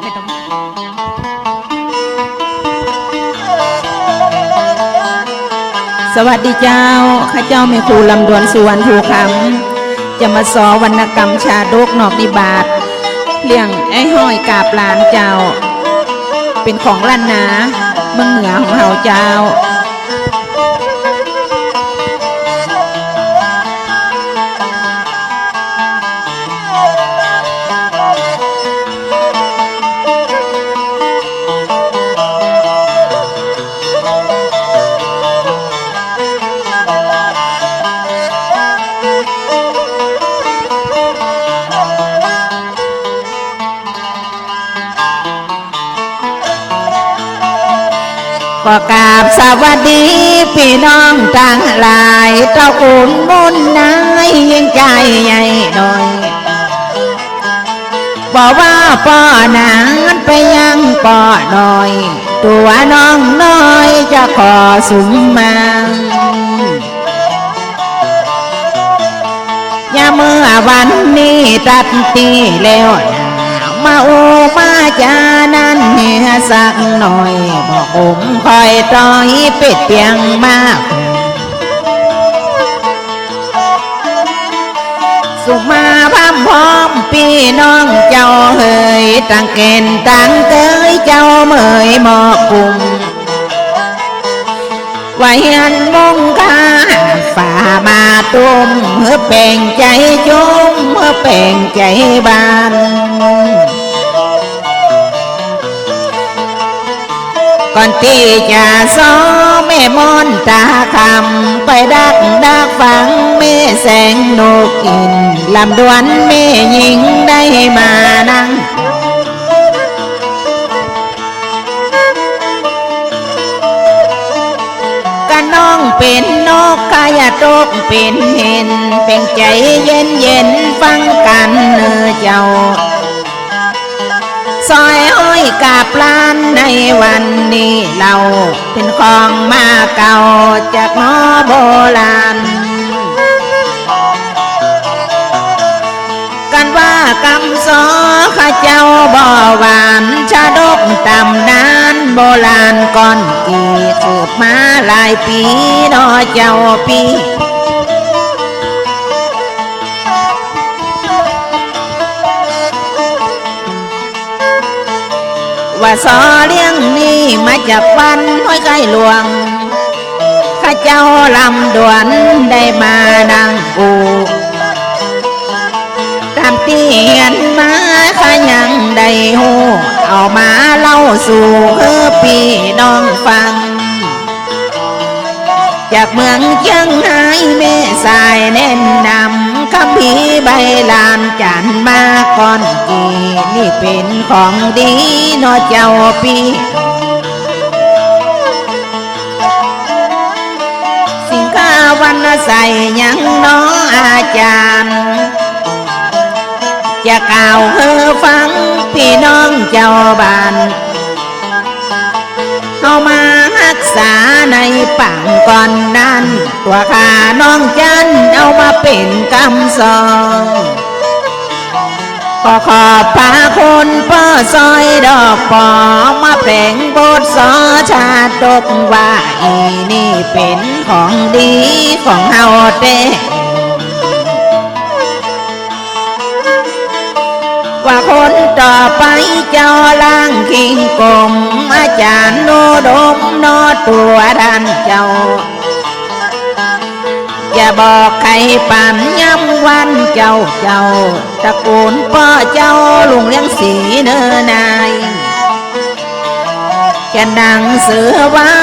ไม่ต้องสวัสดีเจ้า ข้าเจ้าแม่ครูลำดวนสุวรรณภูคำจะมาสอวรรณกรรมชาดกนอกนิบาตเลี้ยงไอ้ห้อยกาบลานเจ้า เป็นของล้านนาเมืองเหนือของเฮาเจ้า ก็กราบสวัสดีพี่น้องทั้งหลายเจ้าอุ่นมุนนายยิ่งใจใหญ่หน่อยบอกว่าป่อนางไปยังป่อหน่อย ตัวน้องน้อยจะขอสุมมาอย่าเมื่อวันนี้ตัดตีแล้วน มาโอมาจานั้นเฮียสักหน่อยบอกผมคอยต้อยเป็ดเปียงมาก สุมาพัมพร้อมพี่น้องเจ้าเฮยตั้งเกณฑ์ตั้งเกยเจ้าเมยหมอกกลุ่มไว้อันมงคาฝ่ามาตุ้มเมื่อเป่งใจจุ้มเมื่อเป่งใจบาน ก่อนที่จะซ้อแม่มอนตาคำไปดักดักฟังแม่แสงนกกินลำดวนแม่หญิงได้มานั่งกันน้องเป็นนกกายตกเป็นเห็น เป็นใจเย็นเย็นฟังกันเนอเจ้า ซอยห้อยกาบลานในวันนี้เราเป็นของมาเก่าจากนอโบราณกันว่ากำซอข้าเจ้าบ่หวานชาดกตำนานโบราณก่อนกี่สืบมาหลายปีนอเจ้าปี ว่าสอเลี้ยงนี่มาจากวันห้อยไก่หลวง ข้าเจ้าลำดวนได้มานั่งอูตามที่เห็นมาข้ายังได้หูเอามาเล่าสู่คือพี่น้องฟัง จากเมืองเชียงรายแม่สายแนะนำ คำพีใบลานจันมาก่อนกีนี่เป็นของดีนอเจ้าปีสิงค้าวันใส่ยังน้ออาจารย์ จะกล่าวเฮอฟังพี่น้องเจ้าบ้านเอามารักษาในป่างก่อนนั้น ตัวข้าน้องจัน เป็นกำสองขอขอบพระคุณป้อซอยดอกปอมาแปลงบทสอชาตกว่าอีนี่เป็นของดีของเฮาเต้ว่าคนต่อไปเจ้าล่างคิงกลมอาจารย์โนดมโนตัวท่านเจ้า อย่าบอกใครปั่นย้ำวันเจ้าเจ้าตระกูลพ่อเจ้าลุงเลี้ยงสีเนื้อนายจะดังเสือไว้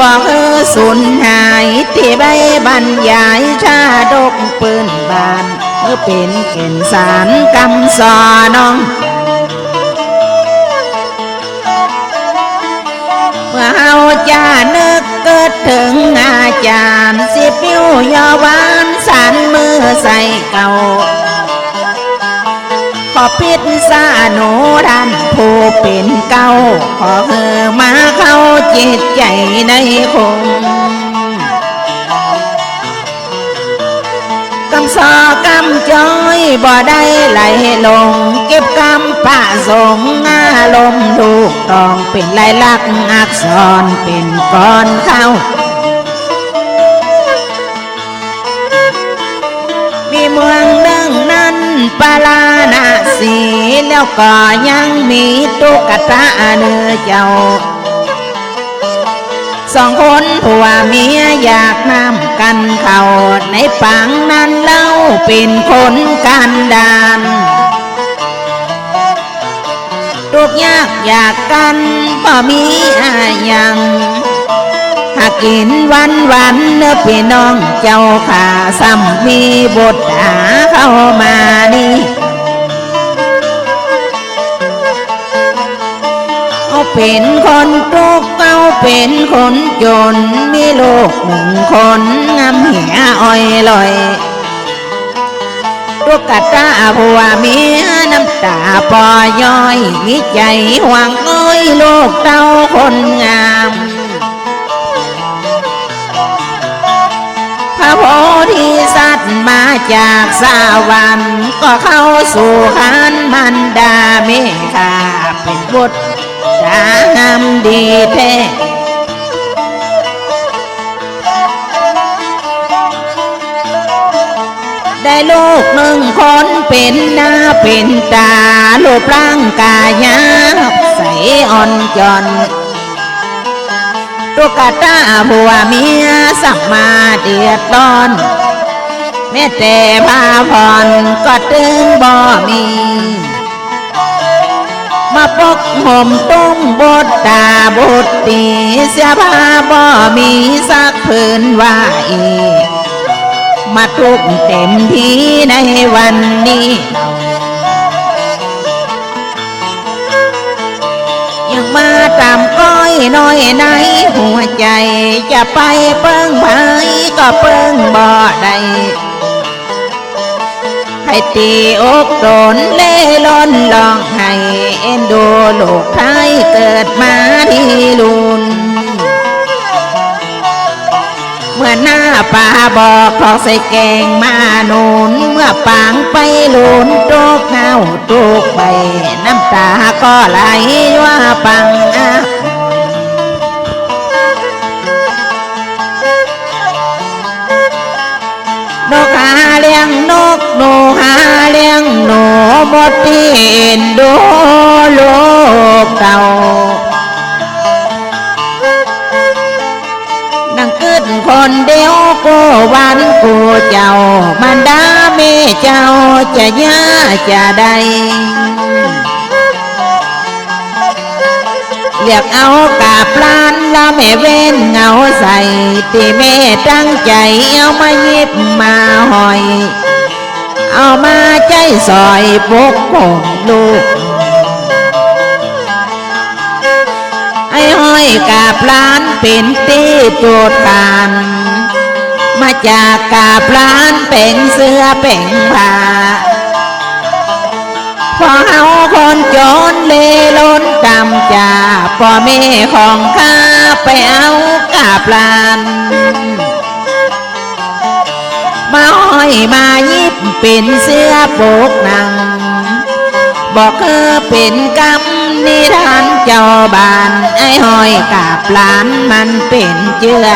บอกเออสูญหายที่ใบบรรยายชาดกปืนบานเมื่อเป็นเก่นสารกำสอน้องเมื่อเฮาจะนึกเกิดถึง จารย์สิบนิ้วยอวานสานมือใส่เก่า ขอพิษสาหนูท่านผู้เป็นเก่า ขอเออมาเข้าจิตใจในคงกำซอกำจ้อยบ่ได้ไหลลง เก็บกำปะสงอารมณ์ถูกต้องเป็นลายลักษณ์อักษรเป็นก้อนเข้า ปลานาสีแล้วก็ยังมีตุ๊กตาเนื้อเจ้า สองคนผัวเมียอยากนำกันเข้าในปังนั้นเล่าเป็นคนกันดานทุกยากอยากกันบ่มีอายังหากกินวันวันเนื้อพี่น้องเจ้าขาซ้ำมีบท เข้ามานี่เอาเป็นคนทุกเอาเป็นคนจนมีลูกหนึ่งคนงามเหียอ้อยลอยตุกตาผัวเมียน้ำตาปอย่อยมีใจห่วงอ้อยลูกเต้าคนงาม มาจากสวรรค์ก็เข้าสู่ขันมันดาเมฆาเป็นบุตรจางามดีแท้ได้ลูกหนึ่งคนเป็นหน้าเป็นตาลูกร่างกายาใสอ่อนจอนตุกตาผัวเมียสักมาเดือดร้อน แม่แต่พาผ่อนก็ตึงบ่มี มาปกห่มตุ้งบทตาบทตีเสียผ้าบ่มีสักผืนว่าอีมาทุกเต็มที่ในวันนี้ยังมาตามก้อยน้อยในหัวใจ จะไปเปิ้งไผก็เปิ้งบ่ได้ ให้ตีอกโดนเล่ล้นลองให้เอ็นดูลูกไทยเกิดมาที่ลุนเมื่อหน้าป่าบอกทอใส่แกงมาหนูนเมื่อปางไปลุนโตกเงาโตกไปน้ำตาก็ไหลว่าปังอะ หนูหาเลี้ยงหนูหมดที่เอ็นดูลูกเต่านังขึ้นคนเดียวกูวันกูเจ้า มันดาเมเจ้าจะยาจะใดเรียกเอากาปลานแล้วแม่เว้นเงาใส่ที่แม่ตั้งใจเอามาหยิบมาหอย เอามาใจซอยปกผมลูก ไอ้ห้อยกาปลานเป็นตีโจดกานมาจากกาปลานเป็นเสื้อเป็นผ้าพอเฮาคนจนเลล้นกำจาพ่อแม่ของข้าไปเอากาปลาน มาห้อยมายิบเป็นเสื้อโปกหนัง บอกคือเป็นกรรมนิทานเจ้าบ้านไอ้หอยกาบหลานมันเป็นเจือ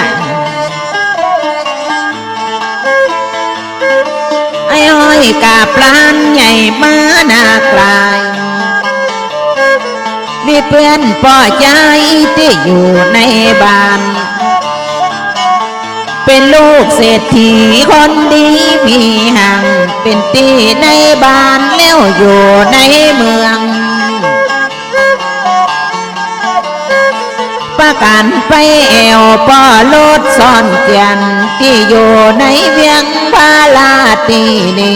ไอ้หอยกาบหลานใหญ่มาหน้ากลายมีเพื่อนป่อใจที่อยู่ในบ้าน เป็นลูกเศรษฐีคนดีมีหัง เป็นตีในบ้านแล้วอยู่ในเมือง ประกันไปแอวปอโลดซ่อนเกียนที่อยู่ในเวียงพาลาตีนี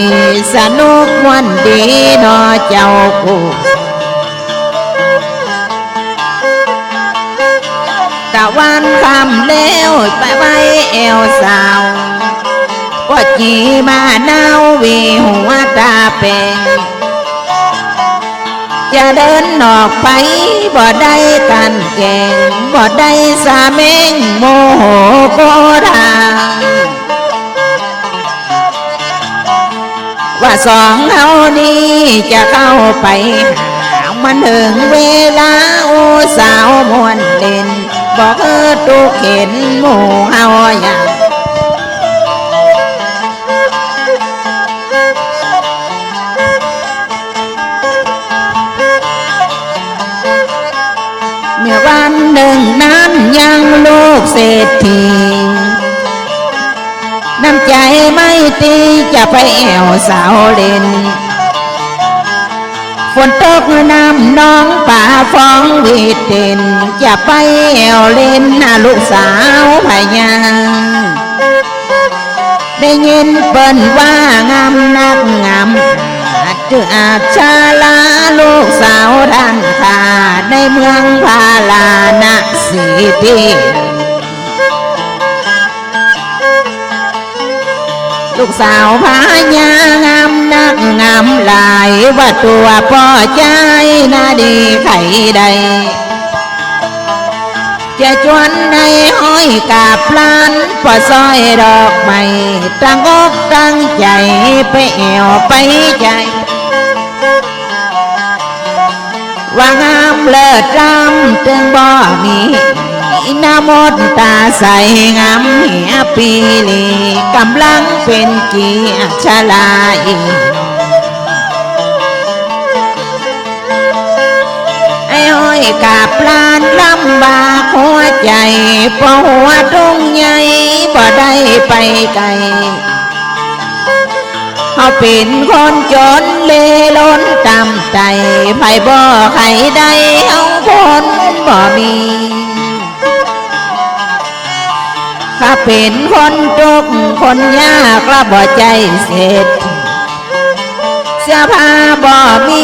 สนุกวันดีนอเจ้ากู วันคำแล้วไปไว้เอวสาวก็จีมาเนาวีหัวตาเป็นจะเดินออกไปบ่ได้กันแกงบ่ได้สาเมงโมโหโกราว่าสองเฮานี้จะเข้าไปหามันถึงเวลาโอสาวมวนเล่น บอกเออตุกเห็นหมู่เฮาอย่างเมื่อวันหนึ่งนั้นยังลูกเศรษฐีน้ำใจไม่ตีจะไปแอวสาวเล่น ฝนตกน้ำน้องป่าฟองวีดเด่นจะไปแอวเล่นน่ะลูกสาวพญาได้ยินเปิ้นว่างามนักงามอาจจะอาจชาลาลูกสาวท่านข้าในเมืองพาลานะสีทีลูกสาวพญางาม นักงามหลายว่าตัวพ่อใจนาดีไข่ใด จะจวนในห้อยกาบลานพอซอยดอกไม้ตั้งอกตั้งใจไปแอวไปใจว่างามเลิศรำจึงบ่มี น้ามดตาใสงามเหียปีลีกำลังเป็นเกียรชลาอีไอ้ห้อยกาปลานลำบากหัวใจเพราะหัวตรงใหญ่บ่ได้ไปไกลเขาเป็นคนจนเลล้นตามใจไผบ่ใครได้เอาคนบ่มี ข้าเป็นคนจกคนยากและบ่ใจเสร็จเสื้อผ้าบ่มี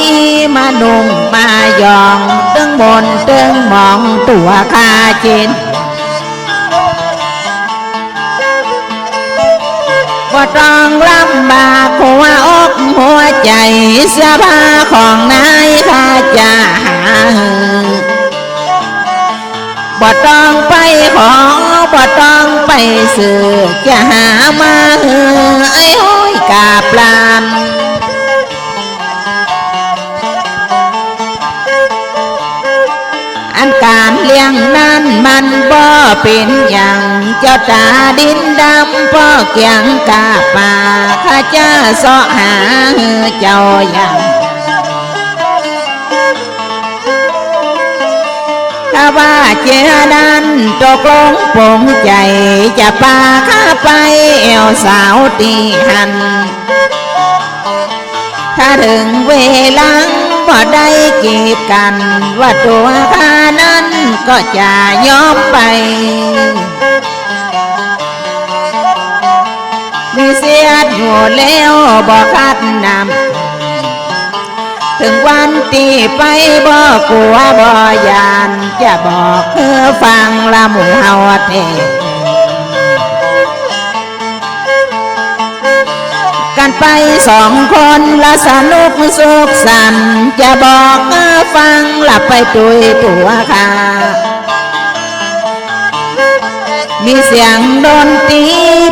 มานุ่งมายองตึงบนตึงมองตัวคาเจนบ่ต้องลำบากหัวอกหัวใจเสื้อผ้าของนายข้าจะหาบ่ต้องไปขอบ่ต้องไปห้อยกาปลานอันการเลี้ยงนั้นมันบ่เป็นอย่าง เจ้าตาดินดำพ่อเกียงกาป่าข้าจะเสาะหาเจ้า ถ้าว่าเจอนั้นตกลงปงใจ จะพาข้าไปเอวสาวตีหัน ถ้าถึงเวลาบ่ได้กีบกัน ว่าตัวข้านั้นก็จะยอมไปมีเสียดอยู่แล้วบ่คัดนำ ถึงวันตีไปบ่กลัวบ่ยานจะบอกเพื่อฟังละหมู่เฮาเทกันไปสองคนละสนุกสุขสันจะบอกให้ฟังหลับไปตุยตัวค่ะมีเสียงดนตรี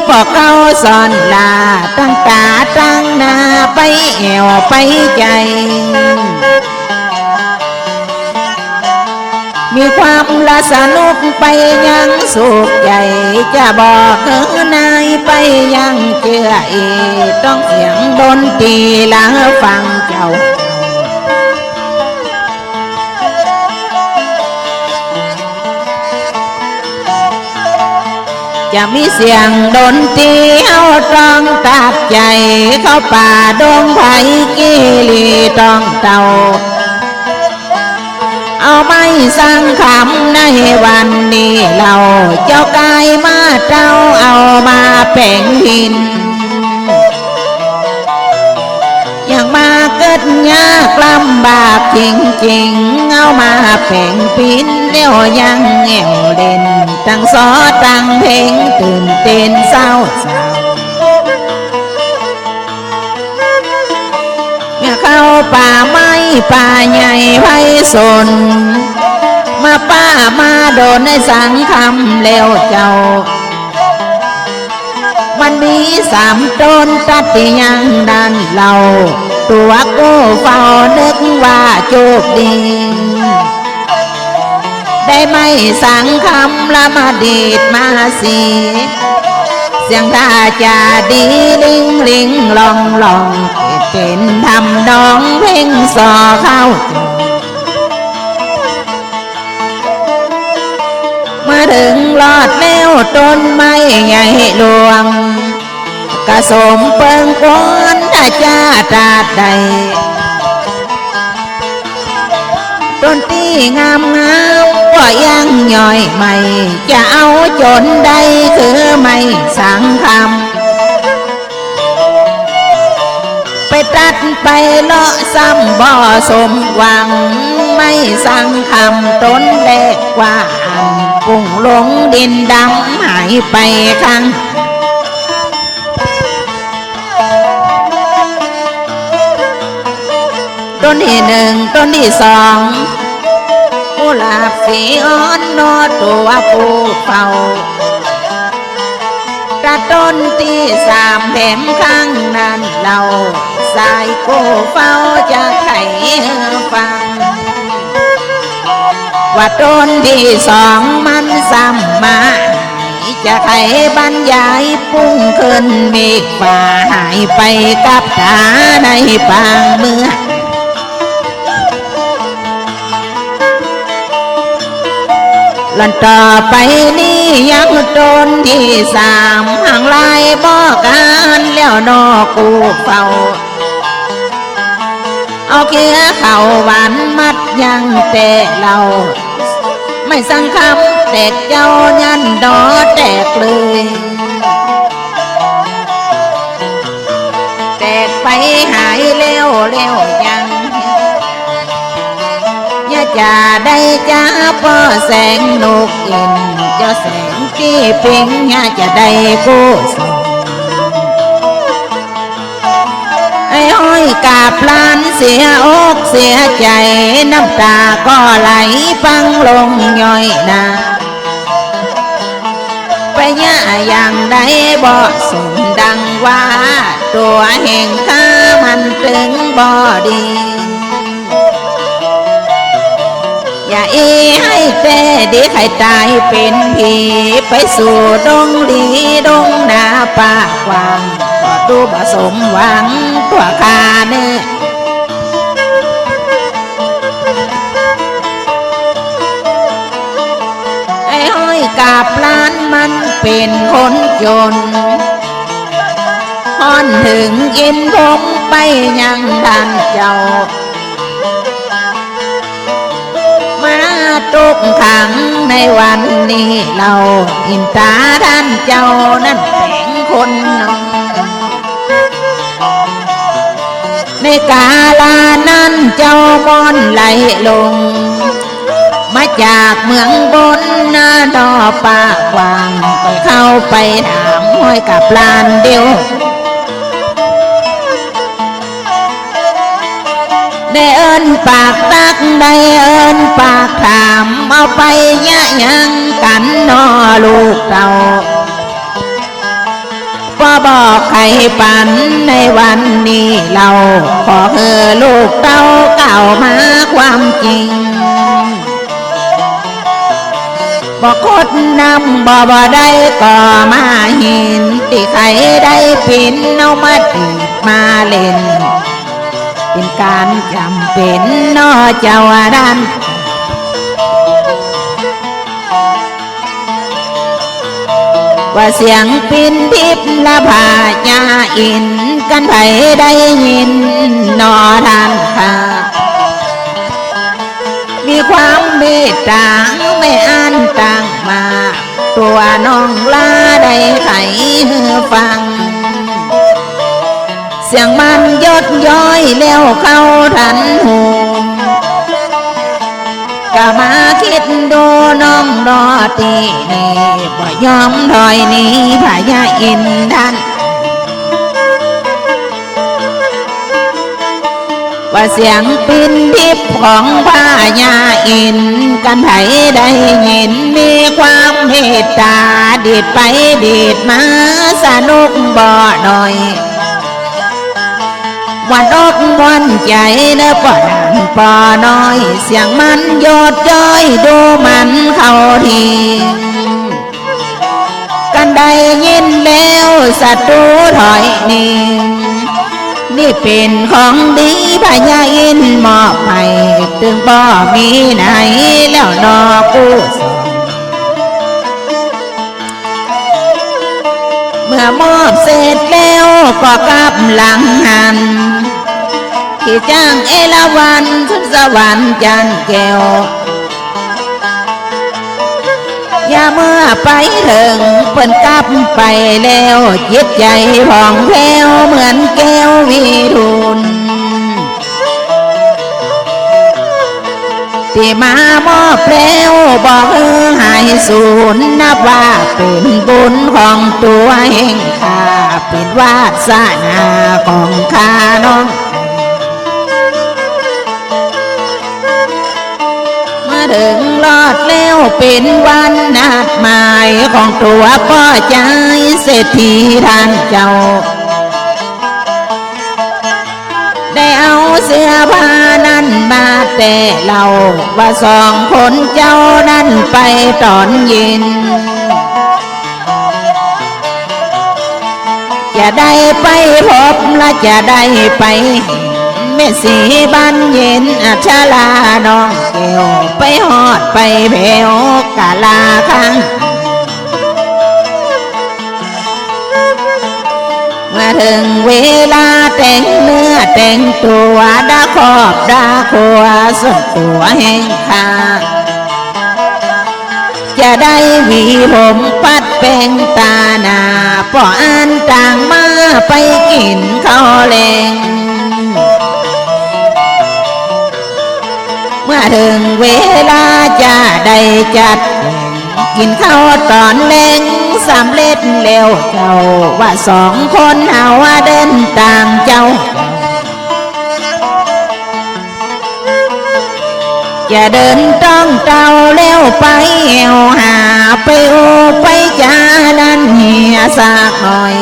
ปอกเขาสอนลาตั้งตาตั้งหน้าไปแอวไปใจ มีความละสนุกไปยังสุขใจจะบอกเออนายไปยังเชื่ออีต้องเสียงดนตรีละฟังเจ้าจะมีเสียงดนตรีเอาตรองตัดใจ เข้าป่าดงไผ่กิลีต้องเต่า เอาไม่สั่งคำในวันนี้เราเจ้ากายมาเจ้าเอามาแป่งหิน อย่างมาเกิดยากลำบากจริงๆ เอามาแป่งพินเลี้ยวยังแอวเด่นตั้งซอตั้งเพลงตื่นเต้นเศร้า ป่าใหญ่ไพสนมาป้ามาโดนในสังคำแล้วเจ้า มันมีสามต้นตัดที่ยังดันเราตัวกูเฝ้านึกว่าโชคดี ได้ไม่สังคำละมาดีดมาสีเสียงท่าจะดีลิงลิงลองลอง เป็นทำดองเพ่งสอเข้า เมาถึงลอดแล้วต้นไม้ใหญ่หลวงกระสมเปิงกวนถ้าจ้าตราใดต้นตีงามงามก็ยังย่อยใหม่ จะเอาจนใดคือไม่สังคำ ไปตัดไปเลาะซ้ำบ่อสมหวัง ไม่สั่งคำต้นแรกกว่าอันปุ่งลงดินดำหายไปข้งต้นที่หนึ่งต้นที่สองกุหลาบสีอ่อนนอตัวปูเป่าตระต้นที่สามแถมข้างนั้นเรา สายโกเฝ้าจะไขฟัง ว่าต้นที่สองมันซ้ำมาจะไขบรรยายพุ่งขึ้นเมฆฝ่าหายไปกับตาในปางเมื่อหลันต่อไปนี้ยังโดนที่สามห่างลายบอกกันแล้วนอกูเฝ้า เอาเคี้ยเข่าหวานมัดยังแต่เรา ไม่สั่งคำแตกเจ้ายันดอแตกเลยแตกไปหายเร็วเร็วยังอย่าจะได้จ้าพ่อแสงนกอินเจ้าแสงที่ปิงอย่าจะได้กู้ส ห้อยกาบลานเสียอกเสียใจ น้ำตาก็ไหลปังลงย่อยนาไปย่าอย่างใดบ่สมดังว่า ตัวแห่งข้ามันถึงบ่ดี อย่าอีให้แต่ดีใครตายเป็นผีไปสู่ดงดีดงนาป่ากวาง ดูบ่สมหวังตัวคาเนื้อไอ้ห้อยกาบล้านมันเป็นคนจนฮอนถึงยินผมไปยังดันเจ้า มาตุกขังในวันนี้เราอินตาท่านเจ้านั้นแต่งคนนอง ในกาลานั้นเจ้ามอนไหลลงมาจากเมืองบนนาดอป่ากวางไปเข้าไปถามห้อยกับลานเดียวได้เอินปากตักได้เอินปากถามเอาไปยะยังกันนอลูกเต่า พ่อบอกใครปันในวันนี้เราขอเออลูกเต้าเก่ามาความจริงบอกคดนำบ่บ่ได้ก็มาห็นที่ใครได้ปินเอามาตีดมาเล่น เป็นการจำเป็นนอเจ้าดัน ว่าเสียงปินทิพละพาญาอิน กันไผได้ยินนอทานค่ะ มีความเมตตาไม่อ่านต่างมา ตัวน้องลาได้ไขฟัง เสียงมันยดย้อยแล้วเข้าทันหูก็มาคิดดู น้องรอตีนี่บ่ยอมถอยนี้พายาอินทันว่าเสียงปินทิพย์ของพระยาอิน กันไผได้ยินมีความเมตตาดีดไปดีดมาสนุกบ่หน่อย วันอกวันใจเด้อป่อนันป่อน้อย เสียงมันโยดย้อยดูมันเข้าทีกันได้ยินแล้วศัตรูถอยหนีนี่เป็นของดีพญาอินมอบให้ถึงบ่มีไหนแล้วนอกูสองเมื่อมอบเสร็จแล้วก็กลับหลังหัน ที่จ้างเอราวันทุนสวรรค์จันแก้วอย่าเมื่อไปถึงเปิ้นกลับไปแล้วจิตใจผ่องแผ้วเหมือนแก้ววีทุนที่มามอบแล้วบอกเออหายสูญนับว่าเป็นบุญของตัวเองข้าเป็นวาสนาของข้าน้อง ถึงรอดแล้วเป็นวันนัดหมายของตัวพ่อใจเศรษฐีท่านเจ้า ได้เอาเสื้อผ้านั้นมาแต่เราว่าสองคนเจ้านั้นไปตอนเย็นจะได้ไปพบและจะได้ไปเห็น แม่สีบ้านเย็นอัชลาน้องเกี่ยวไปหอดไปเพวกะลาคังเมื่อถึงเวลาแต่งเนื้อแต่งตัวดาขอบดาขัวส่วนตัวแห่งข้าจะได้วีผมปัดแปรงตาหนาป่ออันต่างมาไปกินข้าวแรง ถึงเวลาจะได้จัด กินข้าวตอนแรงสำเร็จเร็วเจ้าว่าสองคนเฮาว่าเดินตามเจ้า จะเดินต้องเต้าเร็วไปเอวหาไปโอไปจานั้นเหียสากหน่อย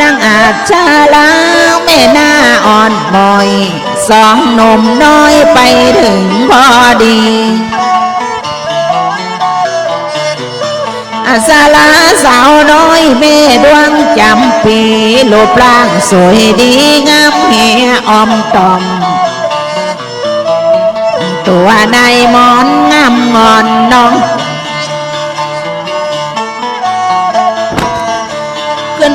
นางอาจชาลาวแม่หน้าอ่อนบอย สองหนุ่มน้อยไปถึงพอดีอาสาลาสาวน้อยแม่ดวงจำปีรูปร่างสวยดีงามเหียออมตอม ตัวในายหมอนงามงอนน้อง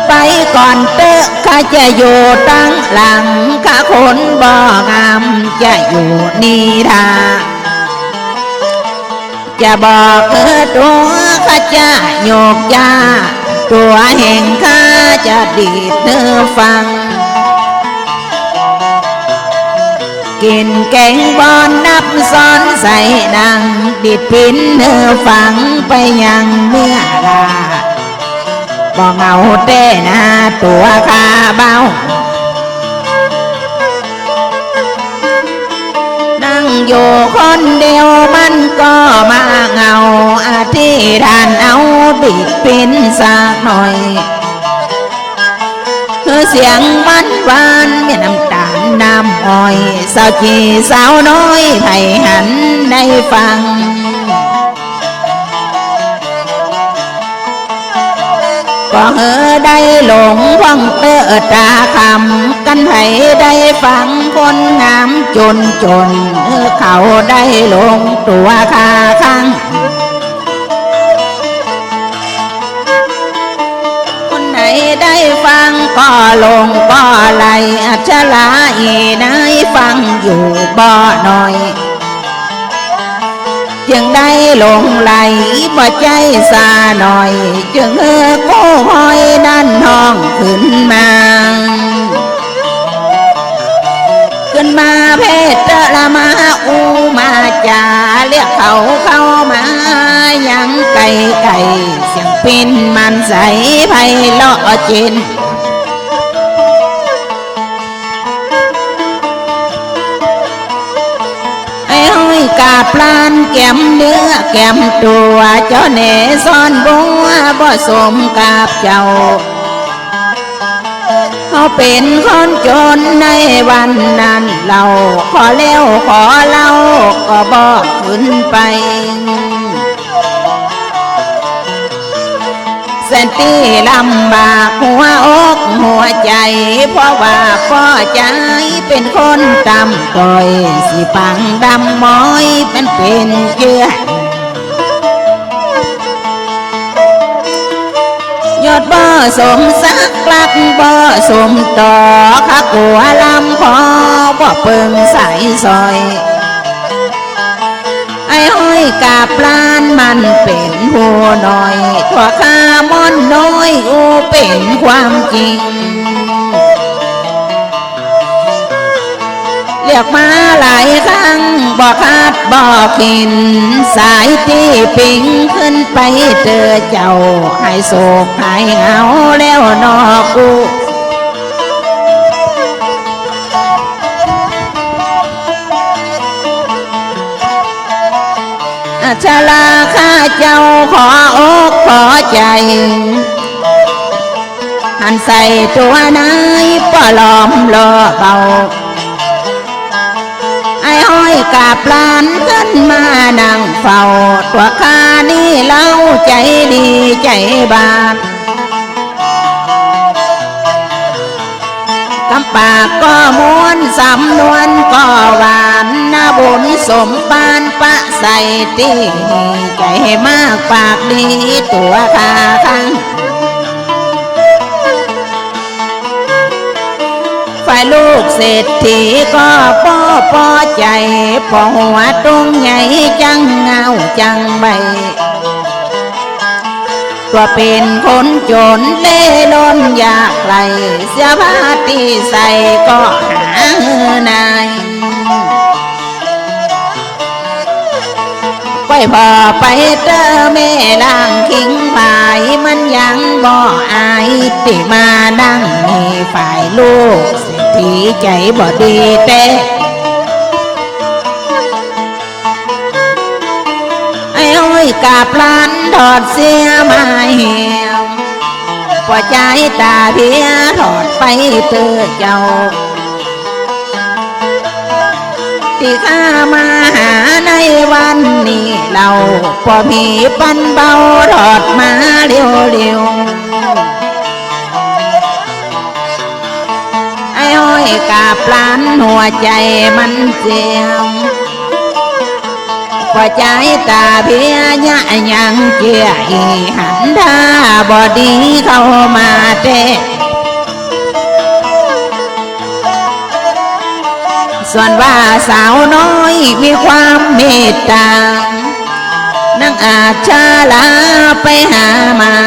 ไปก่อนเตอะข้าจะอยู่ตั้งหลังข้าคนบ่งามจะอยู่นี่ทาจะบอกเออตัวข้าจะโยกยาตัวแห่งข้าจะดีดเธอฟัง กินแกงบอนนับซ้อนใส่ดังดิดพินเธอฟังไปยังเมื่อลา บ่เงาเต้นาตัวคาเบานั่งอยู่คนเดียวมันก็มาเงาอาทิทานเอาติดปินสักหน่อย คือเสียงมันหวานมีน้ำตาลน้ำอ้อย สาวจีสาวน้อยไผ่หันได้ฟัง ก็เฮอได้หลงฟังเตอตาคำกันให้ได้ฟังคนงามจนจนเออเขาได้หลงตัวคาข้างคนไหนได้ฟังก็ลงก็ไหลอัจฉลาอีนายฟังอยู่บ่หน่อย จึงได้หลงไหลบ่ใจสาหน่อย จึงเออโก้หอยนั่นห้องขึ้นมา ขึ้นมาเพศเจละมาอูมาจาเรียกเขาเข้ามายังไก่ไก่เสียงปินมันใสไพเราะจิน ปลานแก้มเนื้อแก้มตัวเจ้าเนซ่อนบัวบ่สมกับเจ้าเขาเป็นคนจนในวันนั้นเราขอเล้วขอเล่าก็บอกขึ้นไป สนตีลำบากหัวอกหัวใจ เพราะว่าพ่อใจเป็นคนตำต่อยสิปังดำม้อยเป็นเป็นเยื่อยอดบ่สมสักกลักบ่สมต่อข้ากัวลำพอบ่เปิงใสซอยไอ้ห้อยกาปลานมันเป็นผู้น้อยถั่วข้าม อนน้อยอูเป็นความจริง เรียกมาหลายครั้งบอกคาดบอกกิน สายที่ปิงขึ้นไปเจอเจ้าให้โศกให้เหงาแล้วนอกูอัชลาข้าเจ้าขออกขอใจ หันใส่ตัวนายปลอมลอเบา ไอ้ห้อยกาปลานขึ้นมานั่งเฝ้า ตัวข้านี่เล่าใจดีใจบานคำปากก็ม้วนสำนวนก็หวานนาบุญสมปานปะใส่ตีใจมากปากดีตัวข้าข้าง ฝ่าลูกเศรษฐีก็ป้อปอใจพอหัวตรงใหญ่จังเงาจังใบตัวเป็นคนจนเล่ล้นอยากไกลเสื้อผ้าที่ใส่ก็หานาย ไปพอไปเจอแม่ล่างคิงบายมันยังบ่อายติมานั่งมีฝ่ายลูกเศรษฐีใจบ่ดีแต่ไอ้อ้อยกาปลานถอดเสียมาเหี่ยวพอใจตาเพียถอดไปเตอเจ้า ที่ข้ามาหาในวันนี้เราพอผีปันเบาถอดมาเร็วเร็วๆไอ้ห้อยกาปลานหัวใจมันเจียมพอใจตาเพียยะยังเจียอีหันท่าบอดีเข้ามาเตะ ส่วนว่าสาวน้อยมีความเมตตา นั่งอาจชาลาไปหาไม้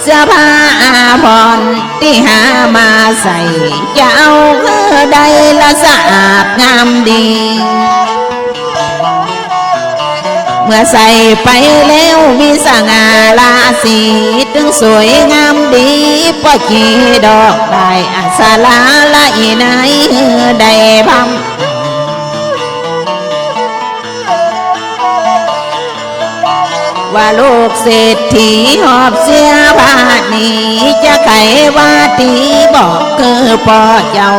เสื้อผ้าอาภรณ์ที่หามาใส่ จะเอาเพื่อใดละสะอาดงามดี เมื่อใส่ไปแล้วมีสง่าราศีถึงสวยงาม ดีป้อจีดอกได้อาสาลาละอีไหนได้พัมว่าลูกเศรษฐีหอบเสียผ้าหนีจะไขว่าตีบอกคือพ่อเจ้า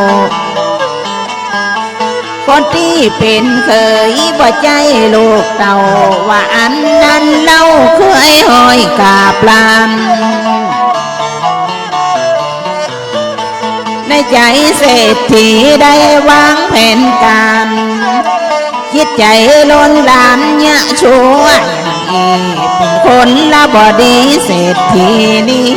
คนที่เป็นเคยบ่ใจลูกเต่าว่าอันนั้นเล่าเคยหอยกาปลาน ในใจเศรษฐีได้วางแผนการคิดใจล้นลานยะช่วยเป็นคนละบอดีเศรษฐีนี้